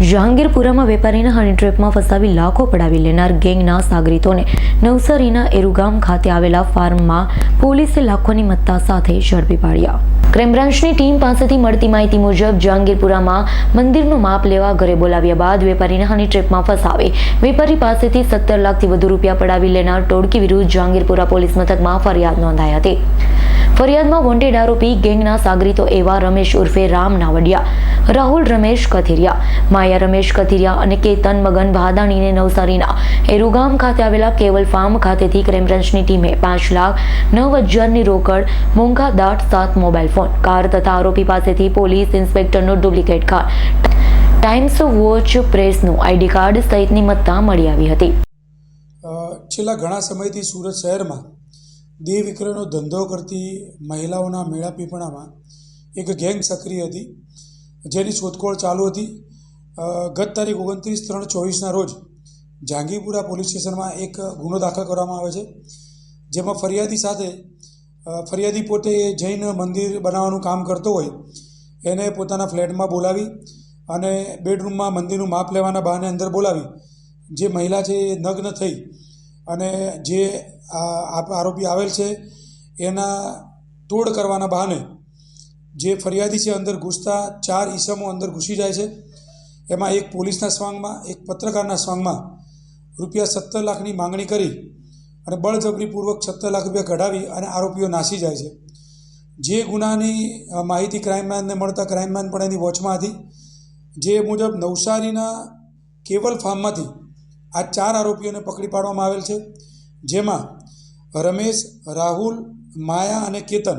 જહાંગીરપુરામાં વેપારીના હની ટ્રેપમાં ફસાવી લાખો પડાવી લેનાર ગેંગના સાગરીતોને નવસારીના એરુગામ ખાતે આવેલા ફાર્મમાં પોલીસે લાખોની મત્તા સાથે ઝડપી પાડ્યા. ક્રાઇમ ટીમ પાસેથી મળતી માહિતી મુજબ, જહાંગીરપુરામાં મંદિરનું માપ લેવા ઘરે બોલાવ્યા બાદ વેપારીને હની ટ્રેપમાં ફસાવી. વેપારી પાસેથી સત્તર લાખથી વધુ રૂપિયા પડાવી લેનાર ટોળકી વિરુદ્ધ જહાંગીરપુરા પોલીસ મથકમાં ફરિયાદ નોંધાઈ હતી. ફરિયાદમાં વોન્ટેડ આરોપી ગેંગના સાગરીતો એવા રમેશ ઉર્ફે રામ નાવડિયા રાહુલ રમેશ કથિરિયા, માયા રમેશ કથિરિયા અને કેતન મગન ભાદાણીને નવસારીના એરુગામ ખાતે આવેલા કેવલ ફાર્મ ખાતેથી ક્રાઇમબ્રાન્ચની ટીમે પાંચ લાખ નવ હજારની રોકડ, મોંઘા દાટ સાત મોબાઈલ ફોન, કાર તથા આરોપી પાસેથી પોલીસ ઇન્સ્પેક્ટરનો ડુપ્લિકેટ કાર. ટાઈમ્સ વોચ પ્રેસનું આઈડી કાર્ડ સહિતની મત્તા મળી આવી હતી. છેલ્લા ઘણા સમયથી સુરત શહેરમાં દેહ વિક્રયનો ધંધો કરતી મહિલાઓના મેળાપીપણામાં એક ગેંગ સક્રિય હતી. જેની શોધખોળ ચાલુ હતી ગત તારીખ ઓગણત્રીસ ત્રણ ચોવીસના રોજ જાંગીપુરા પોલીસ સ્ટેશનમાં એક ગુનો દાખલ કરવામાં આવે છે, જેમાં ફરિયાદી સાથે ફરિયાદી પોતે જૈન મંદિર બનાવવાનું કામ કરતો હોય, એને પોતાના ફ્લેટમાં બોલાવી અને બેડરૂમમાં મંદિરનું માપ લેવાના બહાને અંદર બોલાવી, જે મહિલા છે એ નગ્ન થઈ અને જે આરોપી આવેલ છે, એના તોડ કરવાના બહાને જે ફરિયાદી છે અંદર ઘૂસતા ચાર ઈસમો અંદર ઘૂસી જાય છે. એમાં એક પોલીસના સ્વાંગમાં, એક પત્રકારના સ્વાંગમાં રૂપિયા સત્તર લાખની માંગણી કરી અને બળજબરીપૂર્વક સત્તર લાખ રૂપિયા કઢાવી અને આરોપીઓ નાસી જાય છે. જે ગુનાની માહિતી ક્રાઇમમેનને મળતા ક્રાઇમમેન પણ એની વોચમાં હતી. જે મુજબ નવસારીના કેવલ ફાર્મમાંથી આ ચાર આરોપીઓને પકડી પાડવામાં આવેલ છે. જેમાં રમેશ, રાહુલ, માયા અને કેતન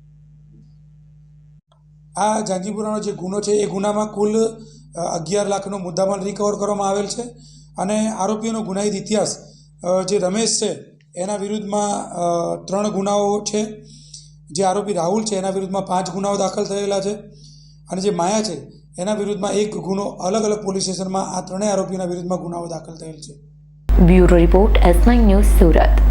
આ જાંગીપુરાનો જે ગુનો છે, એ ગુનામાં કુલ અગિયાર લાખનો મુદ્દામાલ રિકવર કરવામાં આવેલ છે અને આરોપીઓનો ગુનાહિત ઇતિહાસ જે રમેશ છે, એના વિરુદ્ધમાં ત્રણ ગુનાઓ છે. જે આરોપી રાહુલ છે, એના વિરુદ્ધમાં પાંચ ગુનાઓ દાખલ થયેલા છે અને જે માયા છે, એના વિરુદ્ધમાં એક ગુનો અલગ અલગ પોલીસ સ્ટેશનમાં આ ત્રણેય આરોપીઓના વિરુદ્ધમાં ગુનાઓ દાખલ થયેલ છે. Bureau report S news Surat.